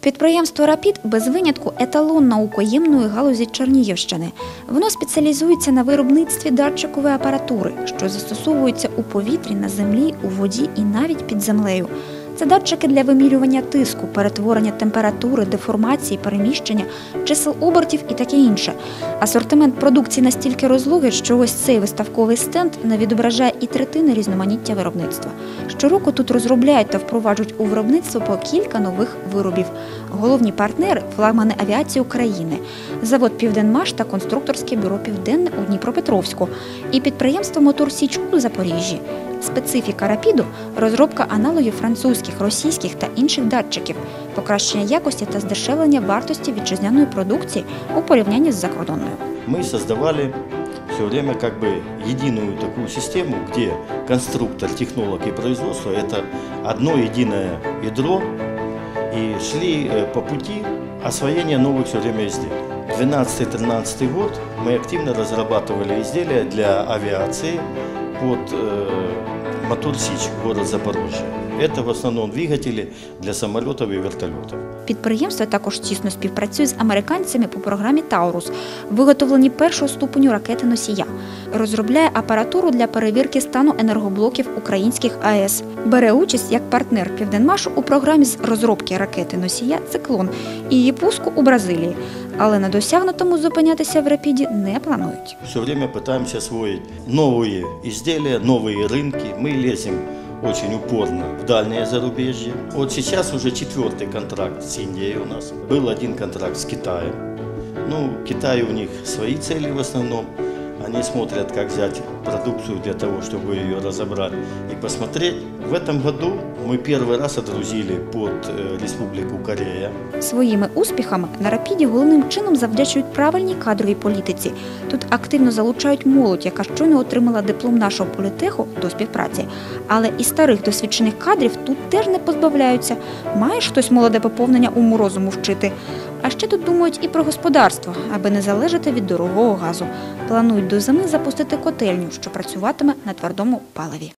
Підприємство Рапід без винятку еталон наукоємної галузі Чернігівщини. Воно спеціалізується на виробництві датчикової апаратури, що застосовується у повітрі, на землі, у воді і навіть під землею. Це датчики для вимірювання тиску, перетворення температури, деформації, переміщення, чисел обертів і таке інше. Асортимент продукції настільки розлогий, що ось цей виставковий стенд не відображає і третини різноманіття виробництва. Щороку тут розробляють та впроваджують у виробництво по кілька нових виробів. Головні партнери флагмани авіації України, завод Південмаш та конструкторське бюро Південне у Дніпропетровську і підприємство Мотор Січ у Запоріжжі Специфіка рапіду розробка аналогів французьких, російських та інших датчиків, покращення якості та здешевлення вартості вітчизняної продукції у порівнянні з закордонною. мы создавали все время как бы единую такую систему, где конструктор, технолог и производство – это одно единое ядро, и шли э, по пути освоения новых все время изделий. 12-13 год мы активно разрабатывали изделия для авиации под э, мотор Сич, город Запорожье. Это в основном двигатели для самолетов и вертолетов. Підприємство також тісно співпрацює з американцями по програмі Таурус, виготовленні першого ступеню ракети носія. Розробляє апаратуру для перевірки стану енергоблоків українських АЕС. Бере участь як партнер Південмашу у програмі з розробки ракети носія Циклон і її пуску у Бразилії Але на досягнутому зупинятися в рапіді не планують. Все время пытаемся освоить новые изделия, новые рынки. Мы лезем очень упорно в дальнее зарубежье. Вот сейчас уже четвертый контракт с Индией у нас. Был один контракт с Китаем. Ну, Китай у них свои цели в основном. Они смотрят, как взять продукцию для того, чтобы ее разобрать и посмотреть. В этом году мы первый раз отгрузили под э, Республику Корея. Своїми успіхами на рапіді головним чином завдячують правильній кадровій політиці. Тут активно залучають молодь, яка щойно отримала диплом нашого політеху до співпраці. Але і старих досвідчених кадрів тут теж не позбавляються. Має ж хтось молоде поповнення уму розуму вчити. А ще тут думають і про господарство, аби не залежати від дорогого газу. Планують до зими запустити котельню, що працюватиме на твердому паливі.